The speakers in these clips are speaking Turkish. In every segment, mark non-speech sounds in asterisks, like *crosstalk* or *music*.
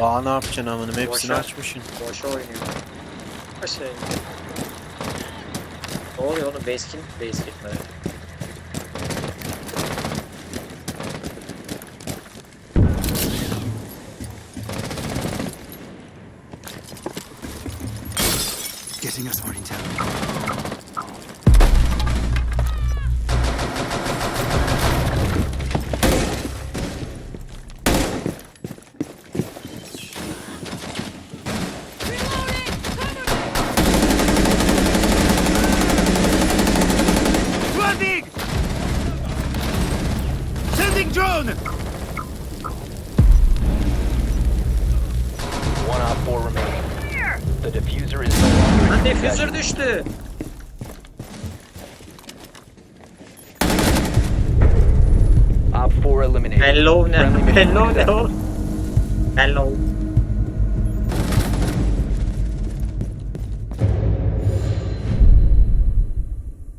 Daha ne yapacaksın amınım hepsini Boşa. açmışsın. Boşa oynuyor. Şey. Ne oluyor kill, base kill mi? Getting us more *laughs* Hello o? Hello.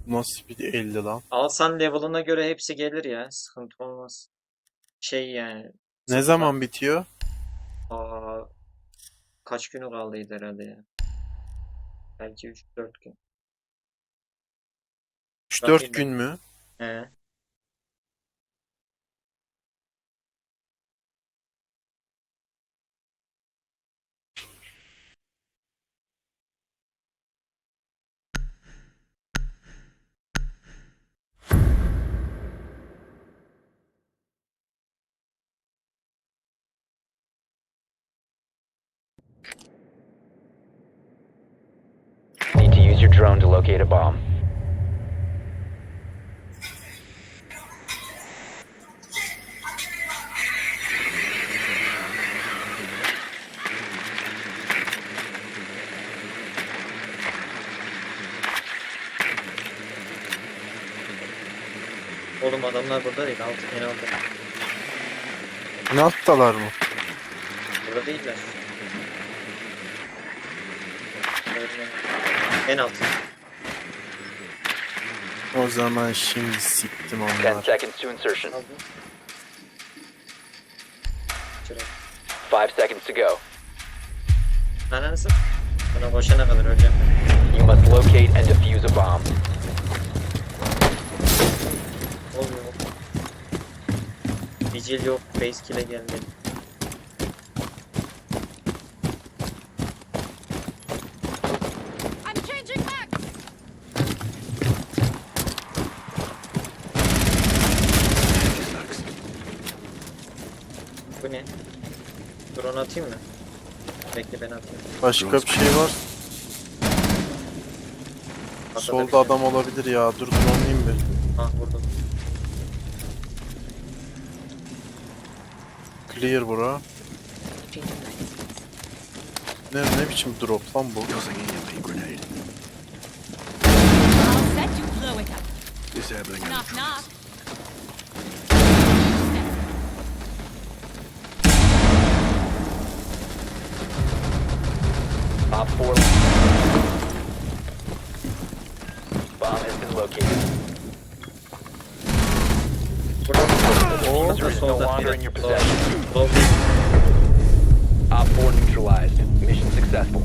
Nasıl bir elde lan? Alsan level'ına göre hepsi gelir ya. Sıkıntı olmaz. Şey yani. Ne zaman bitiyor? Aa, kaç günü kaldıydı herhalde ya. Belki 3-4 gün. 3-4 Bakayım gün mü? He. Your drone to locate a bomb. Oğlum adamlar burada değil. Alt, en altta. Ne alttalar mı? Burada değiller. En alt. O zaman şimdi siktim 10 onlar. seconds to insertion. Şuraya. 5 seconds to go. Ananı sat. Bana koşana kadar öleceğim. You must locate and defuse a bomb. Olmuyor. Vigil yok. Base kill'e gelmedi. Bu ne? Drone atayım mı? Bekle ben atayım. Başka bir şey var. Bir Solda şey. adam olabilir ya. Dur drone'layım bir. Ah vurdum. Clear bura. Ne, ne biçim drop lan bu? Tossing pea grenade. I'll set you blow it up. Disabling Knock knock. Op 4. Bomb has been located. No solda. longer in your Low. possession. Low değil. Op 4 neutralized. Mission successful.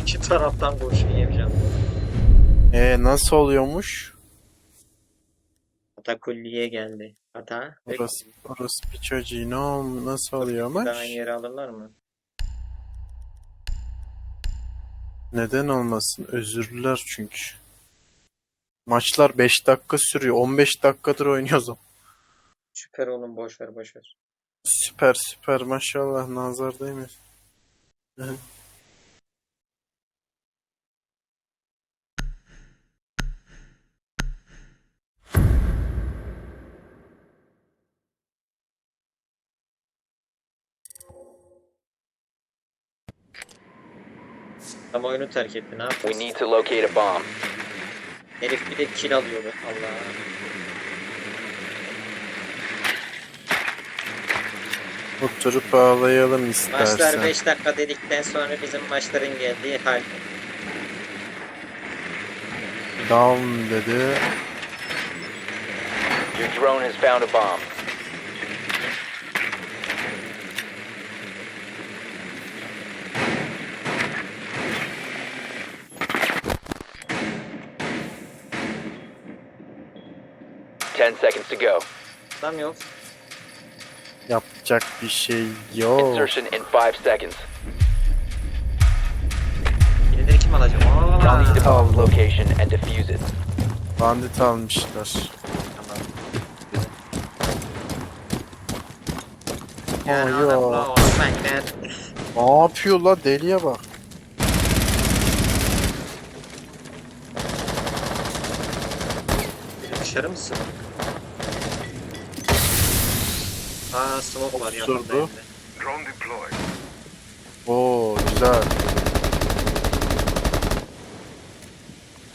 İki taraftan kurşun yemeyeceğim. E nasıl oluyormuş? Ata kulliye geldi. Ata. Orası, orası bir çocuğu ne ol- nasıl oluyormuş? Daha yere alırlar mı? Neden olmasın? Özürlüler çünkü. Maçlar 5 dakika sürüyor. 15 dakikadır oynuyoruz. Süper oğlum boş ver boş ver. Süper süper maşallah nazar değmesin. Tam oyunu terk etti ne We yapacağız? need to locate a bomb. Herif bir de kill alıyordu. Allah. Oturup ağlayalım istersen. Maçlar 5 dakika dedikten sonra bizim maçların geldiği hal. Down dedi. Your drone has found a bomb. Seconds to go. Yok. Yapacak bir şey yok. Insertion in 5 seconds. Birileri kim alacak? Aa, Tamam. bomb's location and defuse it. Bandit almışlar. Yani yo. adamla Osman gider. Ne yapıyor la deliye bak. Dışarı mısın? Aa smoke var Osurdu. yanında evde. Drone deployed. Oo güzel.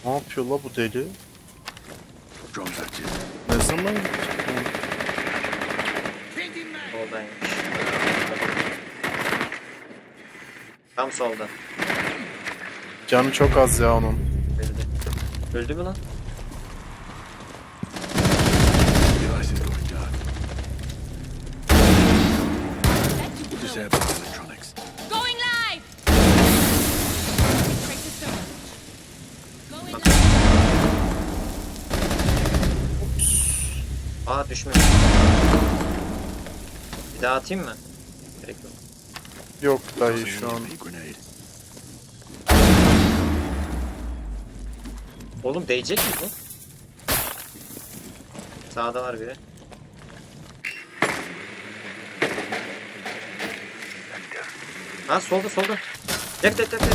Ne yapıyor la bu deli? Drone's active. Ne zaman gitti? Soldaymış. Tam solda. Canı çok az ya onun. Öldü. Öldü mü lan? Device is going dark. Disabling electronics. Going live. Break the server. Going live. Aa düşmüş. Bir daha atayım mı? Gerek yok. Yok dayı şu an. Oğlum değecek mi bu? Sağda var biri. Ha solda solda. Dep dep dep dep.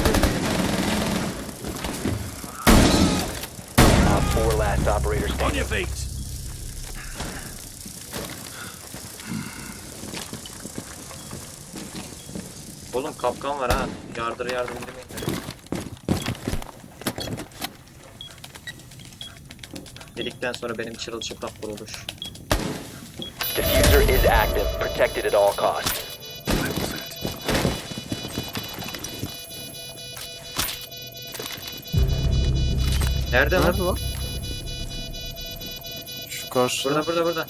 4 last operator On your feet! Oğlum kapkan var ha. Yardır yardım girmeyin. Delikten sonra benim çırılçıplak vuruluş. Diffuser is active. Protected at all costs. Nerede lan? Nerede lan? Şu karşıda. Burada burada burada.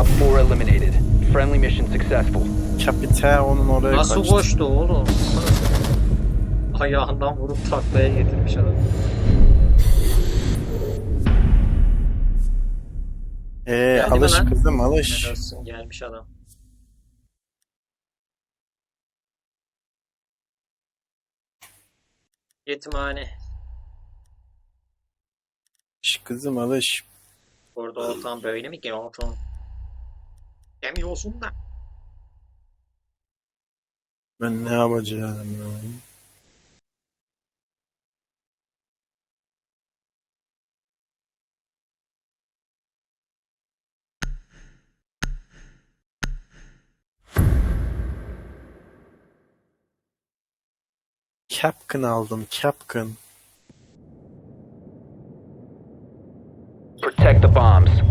Op 4 eliminated. Friendly mission successful. Kapite onun oraya Nasıl kaçtı. koştu oğlum? Ayağından vurup taklaya getirmiş adam. Ee Geldi mi alış lan? kızım alış. Helal gelmiş adam. Yetimhane. Alış kızım alış. Orada ortam böyle mi ki ortam? Demiyorsun da. Ben ne yapacağım ya? Capcom aldım Capcom. Protect the bombs.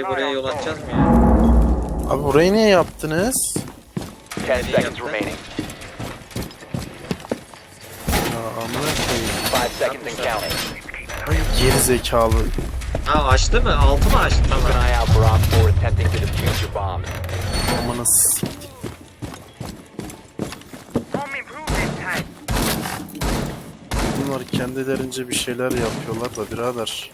Dayı buraya yol atacağız mı ya? Abi burayı niye yaptınız? 10 seconds remaining. Ya amına koyayım. 5 seconds and counting. Ay geri zekalı. Ha açtı mı? Altı mı açtı? Keep an Tamam. eye out for Op 4 attempting to defuse your bombs. Amına siktir. Home improvement time. Bunlar kendilerince bir şeyler yapıyorlar da birader.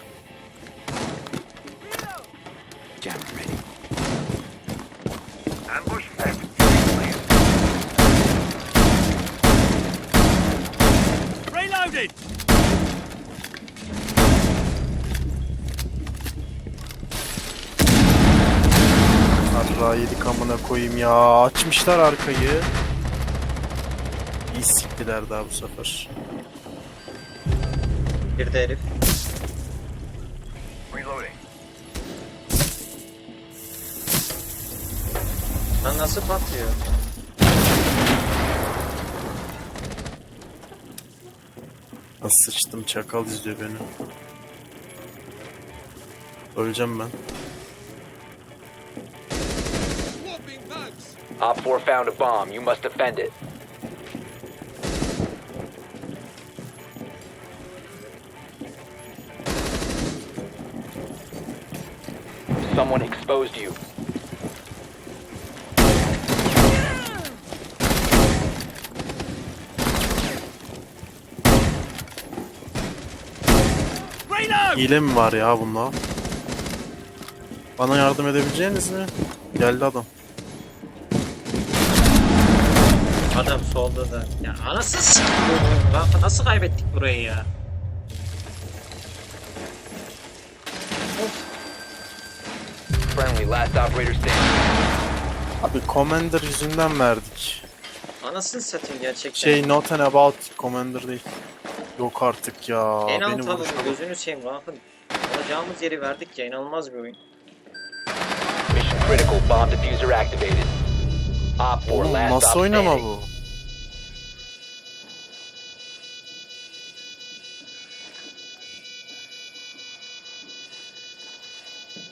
Amına koyayım ya. Açmışlar arkayı. İyi siktiler daha bu sefer. Bir de herif. Reloading. Lan nasıl patlıyor? Nasıl sıçtım çakal izliyor beni. Öleceğim ben. Op 4 found a bomb. You must defend it. Someone exposed you. Hile mi var ya bunda? Bana yardım edebileceğiniz mi? Geldi adam. Adam solda da. Ya anasını s**tim. Kanka nasıl kaybettik burayı ya? Friendly, last operator standing. Abi Commander yüzünden verdik. Anasını satayım gerçekten. Şey not an about Commander değil. Yok artık ya. en Beni alt alın vuruştu. gözünü seveyim kanka. Alacağımız yeri verdik ya inanılmaz bir oyun. Mission critical. Bomb diffuser activated. Op 4 Oğlum last nasıl stop oynama standing. bu?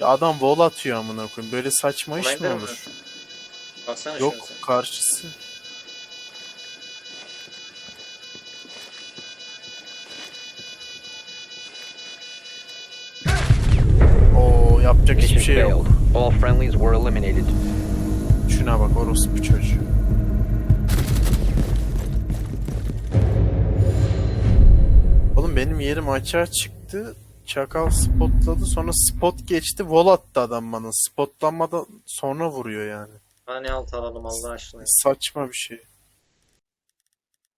Adam wall atıyor amına koyayım. Böyle saçma iş mi olur? Baksana Yok şurası. karşısı. Oo yapacak hiçbir Mission şey yok. failed. All friendlies were eliminated. Şuna bak orospu çocuğu. Oğlum benim yerim açığa çıktı. Çakal spotladı sonra spot geçti. Wall attı adam bana. Spotlanmadan sonra vuruyor yani. Hani alt alalım Allah aşkına. Saçma bir şey.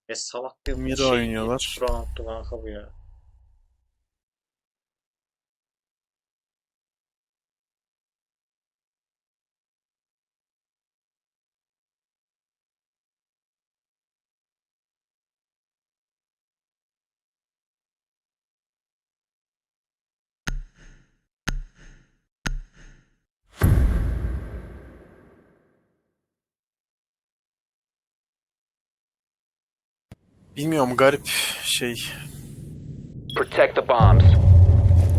E salak bir Mira şey. oynuyorlar. Round'du kanka bu ya. Bilmiyorum garip şey Protect the bombs.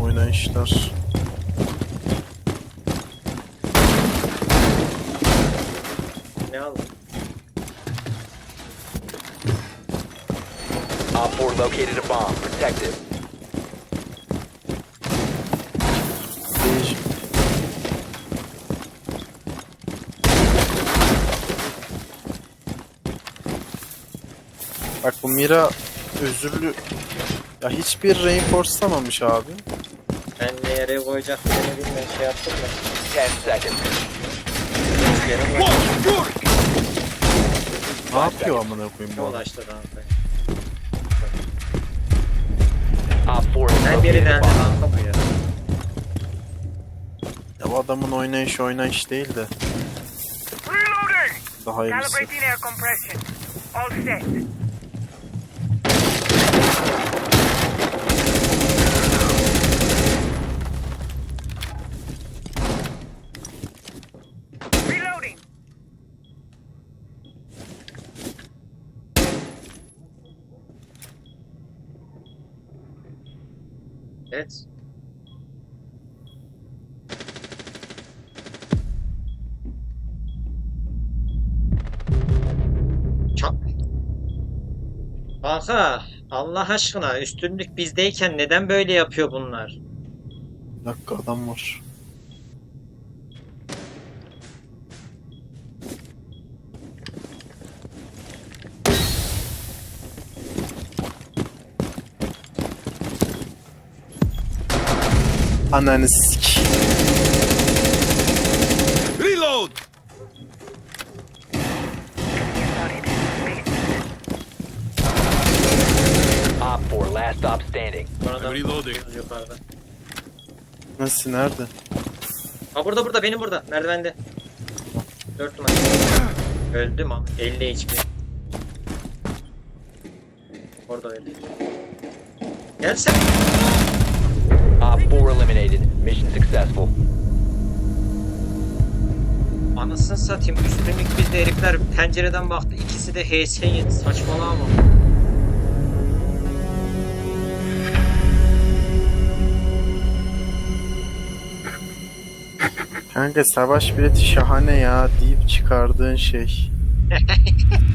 oynayışlar. Ne aldın? Op 4 located a bomb. Protect it. Bak bu Mira özürlü ya hiçbir reinforcelamamış abi. Ben nereye koyacaklarını bilmiyorum şey yaptım da. 10 seconds. Yere koydum. Ne yapıyor amına koyayım bu Ne adam? ulaştı kanka. Op 4 has Ben biri dendi kanka bu ya. Ya bu adamın oynayışı oynayış değil de Reloading! daha iyisi. Calibrating air compression. All set. Reloading! Evet. Çak. Kanka Allah aşkına üstünlük bizdeyken neden böyle yapıyor bunlar? Bir dakika adam var. Ananı sik. Reload! Op 4 last stop standing. Sonradan Reloading. yukarıda. Nasıl nerede? Ha burada burada benim burada merdivende. 4 numara. Öldüm ama 50 HP. Orada öldü. Gelsene. Op four eliminated. Mission successful. Anasını satayım üstümlük biz de herifler pencereden baktı. İkisi de HS7 saçmalama. Kanka savaş bileti şahane ya deyip çıkardığın şey. *laughs*